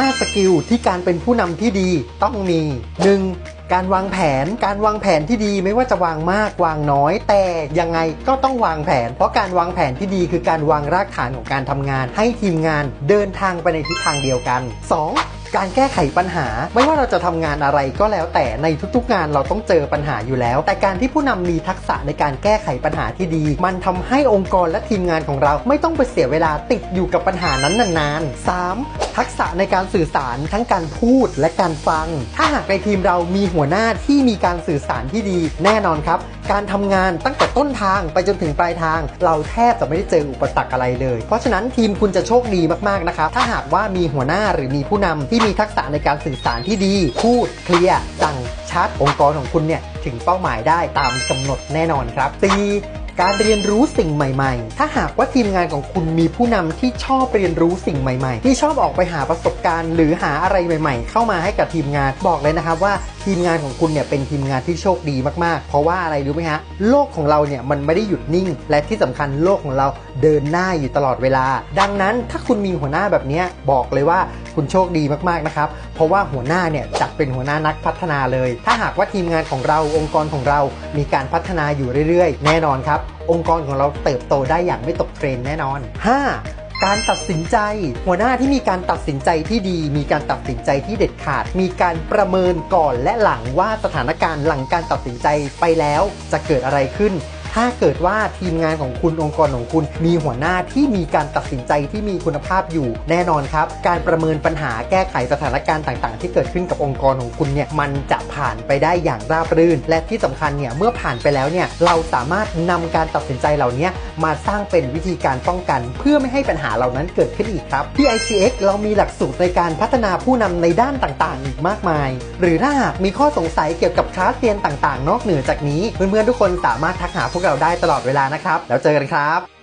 5 สกิลที่การเป็นผู้นำที่ดีต้องมี 1. การวางแผน การวางแผนที่ดีไม่ว่าจะวางมากวางน้อย แต่ยังไงก็ต้องวางแผน เพราะการวางแผนที่ดีคือการวางรากฐานของการทำงาน ให้ทีมงานเดินทางไปในทิศทางเดียวกัน 2. การแก้ไขปัญหา ไม่ว่าเราจะทำงานอะไรก็แล้วแต่ในทุกๆ งานเราต้องเจอปัญหาอยู่แล้ว แต่การที่ผู้นำมีทักษะในการแก้ไขปัญหาที่ดี มันทำให้องค์กรและทีมงานของเราไม่ต้องไปเสียเวลาติดอยู่กับปัญหานั้นนานๆ 3. ทักษะในการสื่อสารทั้งการพูดและการฟัง ถ้าหากในทีมเรามีหัวหน้าที่มีการสื่อสารที่ดี แน่นอนครับ การทำงานตั้ง ต้นทางไปจนถึงปลายทาง เราแทบจะไม่ได้เจออุปสรรคอะไรเลย เพราะฉะนั้นทีมคุณจะโชคดีมากๆนะครับถ้าหากว่ามีหัวหน้าหรือมีผู้นำที่มีทักษะในการสื่อสารที่ดี พูดเคลียร์สั่งชัดองค์กรของคุณเนี่ยถึงเป้าหมายได้ตามกำหนดแน่นอนครับ 4. การเรียนรู้สิ่งใหม่ๆ ถ้าหากว่าทีมงานของคุณมีผู้นำที่ชอบเรียนรู้สิ่งใหม่ๆ ที่ชอบออกไปหาประสบการณ์ หรือหาอะไรใหม่ ๆ เข้ามาให้กับทีมงานบอกเลยนะครับว่า ทีมงานของคุณเนี่ยเป็นทีมงานที่โชคดีมากๆ เพราะว่าอะไรรู้ไหมฮะ โลกของเราเนี่ยมันไม่ได้หยุดนิ่ง และที่สำคัญโลกของเราเดินหน้าอยู่ตลอดเวลา ดังนั้นถ้าคุณมีหัวหน้าแบบนี้บอกเลยว่าคุณโชคดีมากๆนะครับ เพราะว่าหัวหน้าเนี่ยจัดเป็นหัวหน้านักพัฒนาเลย ถ้าหากว่าทีมงานของเราองค์กรของเรา มีการพัฒนาอยู่เรื่อยๆ แน่นอนครับ องค์กรของเราเติบโตได้อย่างไม่ตกเทรนแน่นอน 5. การตัดสินใจ หัวหน้าที่มีการตัดสินใจที่ดี มีการตัดสินใจที่เด็ดขาด มีการประเมินก่อนและหลังว่าสถานการณ์หลังการตัดสินใจไปแล้วจะเกิดอะไรขึ้น ถ้าเกิดว่าทีมงานของคุณองค์กรของคุณ มีหัวหน้าที่มีการตัดสินใจที่มีคุณภาพอยู่ แน่นอนครับ การประเมินปัญหาแก้ไขสถานการณ์ต่าง ๆ ที่เกิดขึ้นกับองค์กรของคุณเนี่ยมันจะผ่านไปได้อย่างราบรื่น และที่สำคัญเนี่ยเมื่อผ่านไปแล้วเนี่ยเราสามารถนำการตัดสินใจเหล่านี้มาสร้างเป็นวิธีการป้องกัน เพื่อไม่ให้ปัญหาเหล่านั้นเกิดขึ้นอีกครับที่ ICX เรามีหลักสูตรในการพัฒนาผู้นำในด้านต่างๆ อีกมากมาย หรือถ้าหากมีข้อสงสัยเกี่ยวกับคลาสเรียนต่าง ๆ นอกเหนือจากนี้เพื่อนๆทุกคนสามารถทักหาพวกเราได้ตลอดเวลานะครับ แล้วเจอกันครับ